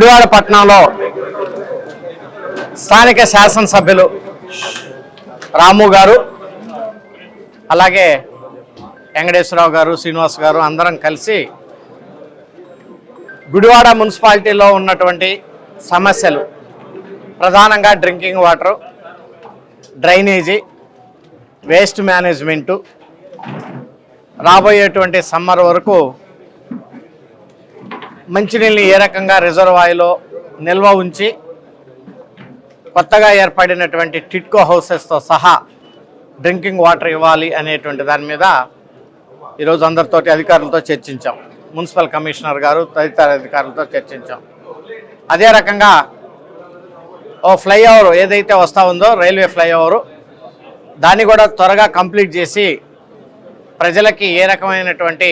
గుడివాడ పట్టణంలో స్థానిక శాసనసభ్యులు రాము గారు అలాగే వెంకటేశ్వరరావు గారు శ్రీనివాస్ గారు అందరం కలిసి గుడివాడ మున్సిపాలిటీలో ఉన్నటువంటి సమస్యలు ప్రధానంగా drinking water drainage waste management రాబోయేటువంటి సమ్మర్ వరకు మంచినీళ్ళని ఏ రకంగా రిజర్వాయర్లో నిల్వ ఉంచి కొత్తగా ఏర్పడినటువంటి టిట్కో హౌసెస్తో సహా డ్రింకింగ్ వాటర్ ఇవ్వాలి అనేటువంటి దాని మీద ఈరోజు అందరితోటి అధికారులతో చర్చించాం. మున్సిపల్ కమిషనర్ గారు తదితర అధికారులతో చర్చించాం. అదే రకంగా ఓ ఫ్లైఓవర్ ఏదైతే వస్తూ ఉందో రైల్వే ఫ్లైఓవరు దాన్ని కూడా త్వరగా కంప్లీట్ చేసి ప్రజలకి ఏ రకమైనటువంటి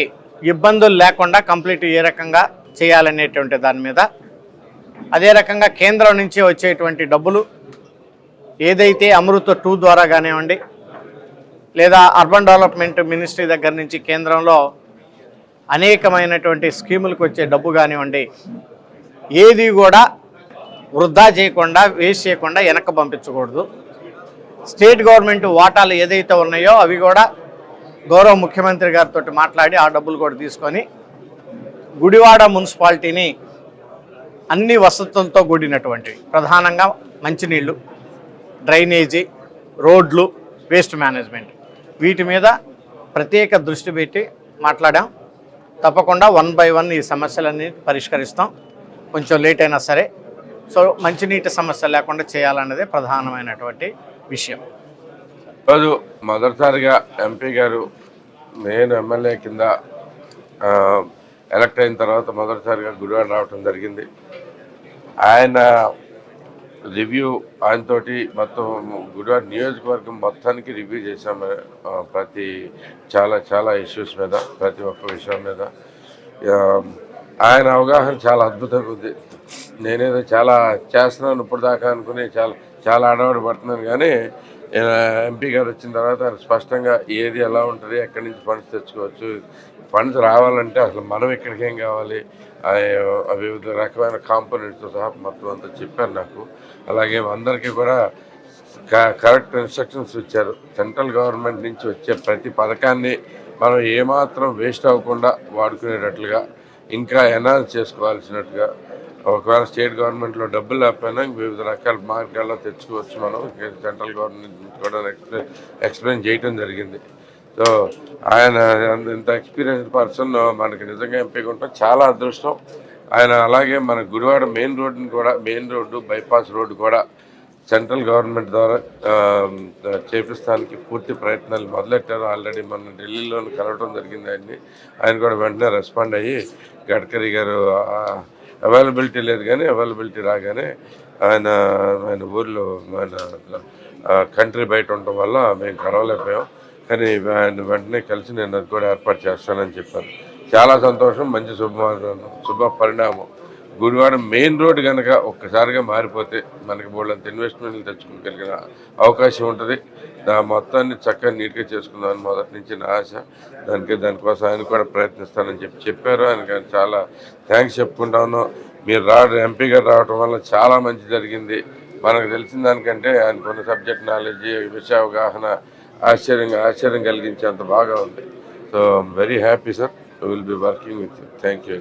ఇబ్బందులు లేకుండా కంప్లీట్ ఏ రకంగా చేయాలనేటువంటి దాని మీద అదే రకంగా కేంద్రం నుంచి వచ్చేటువంటి డబ్బులు ఏదైతే అమృత టూ ద్వారా కానివ్వండి లేదా అర్బన్ డెవలప్మెంట్ మినిస్ట్రీ దగ్గర నుంచి కేంద్రంలో అనేకమైనటువంటి స్కీములకు వచ్చే డబ్బు కానివ్వండి ఏది కూడా వృద్ధా చేయకుండా వేస్ట్ చేయకుండా వెనక్కి పంపించకూడదు. స్టేట్ గవర్నమెంట్ వాటాలు ఏదైతే ఉన్నాయో అవి కూడా గౌరవ ముఖ్యమంత్రి గారితో మాట్లాడి ఆ డబ్బులు కూడా తీసుకొని గుడివాడ మున్సిపాలిటీని అన్ని వసతులతో కూడినటువంటివి ప్రధానంగా మంచినీళ్ళు డ్రైనేజీ రోడ్లు వేస్ట్ మేనేజ్మెంట్. వీటి మీద ప్రత్యేక దృష్టి పెట్టి మాట్లాడాం. తప్పకుండా వన్ బై వన్ ఈ సమస్యలన్నీ పరిష్కరిస్తాం. కొంచెం లేట్ అయినా సరే. సో మంచినీటి సమస్య లేకుండా చేయాలన్నదే ప్రధానమైనటువంటి విషయం. రోజు మొదటిసారిగా ఎంపీ గారు నేను ఎమ్మెల్యే కింద ఎలక్ట్ అయిన తర్వాత మొదటిసారిగా గుడివాడ రావటం జరిగింది. ఆయన రివ్యూ ఆయనతోటి మొత్తం గుడివాడ నియోజకవర్గం మొత్తానికి రివ్యూ చేశాము. ప్రతి చాలా చాలా ఇష్యూస్ మీద ప్రతి ఒక్క విషయం మీద. ఆయన అవగాహన చాలా అద్భుతంగా ఉంది. నేనేదో చాలా చేస్తున్నాను ఇప్పుడు దాకా అనుకుని చాలా చాలా అడవాడు పడుతున్నాను. కానీ ఎంపీ గారు వచ్చిన తర్వాత ఆయన స్పష్టంగా ఏది ఎలా ఉంటుంది ఎక్కడి నుంచి ఫండ్స్ తెచ్చుకోవచ్చు ఫండ్స్ రావాలంటే అసలు మనం ఎక్కడికి ఏం కావాలి వివిధ రకమైన కాంపోనెంట్స్తో సహా మొత్తం అంతా చెప్పారు నాకు. అలాగే అందరికీ కూడా క- కరెక్ట్ ఇన్స్ట్రక్షన్స్ ఇచ్చారు. సెంట్రల్ గవర్నమెంట్ నుంచి వచ్చే ప్రతి పథకాన్ని మనం ఏమాత్రం వేస్ట్ అవ్వకుండా వాడుకునేటట్లుగా ఇంకా ఎనాలిస్ చేసుకోవాల్సినట్టుగా ఒకవేళ స్టేట్ గవర్నమెంట్లో డబ్బులు లేకపోయినా వివిధ రకాల మార్గాల్లో తెచ్చుకోవచ్చు మనం. సెంట్రల్ గవర్నమెంట్ కూడా ఎక్స్ప్లెయిన్ ఎక్స్ప్లెయిన్ చేయటం జరిగింది. సో ఆయన ఇంత ఎక్స్పీరియన్స్ పర్సన్ మనకి నిజంగా ఎంపిక ఉంటాం చాలా అదృష్టం. ఆయన అలాగే మన గుడివాడ మెయిన్ రోడ్డుని కూడా మెయిన్ రోడ్డు బైపాస్ రోడ్డు కూడా సెంట్రల్ గవర్నమెంట్ ద్వారా చేపిస్తానికి పూర్తి ప్రయత్నాలు మొదలెట్టారు. ఆల్రెడీ మనం ఢిల్లీలో కలవడం జరిగింది ఆయన్ని. ఆయన కూడా వెంటనే రెస్పాండ్ అయ్యి గడ్కరీ గారు అవైలబిలిటీ లేదు కానీ అవైలబిలిటీ రాగానే ఆయన ఆయన ఊర్లో ఆయన కంట్రీ బయట ఉండటం వల్ల మేము కలవలేకపోయాం. కానీ ఆయన వెంటనే కలిసి నేను అది కూడా ఏర్పాటు చేస్తానని చెప్పాను చాలా సంతోషం మంచి శుభ శుభ పరిణామం. గుడివాడ మెయిన్ రోడ్ కనుక ఒక్కసారిగా మారిపోతే మనకి బోళ్ళంత ఇన్వెస్ట్మెంట్లు తెచ్చుకోగలిగిన అవకాశం ఉంటుంది. దా మొత్తాన్ని చక్కగా నీట్గా చేసుకుందామని మొదటి నుంచి నా ఆశ. దానికి దానికోసం ఆయన కూడా ప్రయత్నిస్తానని చెప్పి చెప్పారు. ఆయన చాలా థ్యాంక్స్ చెప్పుకుంటాను. మీరు రావడం ఎంపీ గారు రావడం వల్ల చాలా మంచి జరిగింది. మనకు తెలిసిన దానికంటే ఆయనకున్న సబ్జెక్ట్ నాలెడ్జ్ విషయ అవగాహన ఆశ్చర్యంగా ఆశ్చర్యం కలిగించేంత బాగా ఉంది. So very happy sir will be working with thank you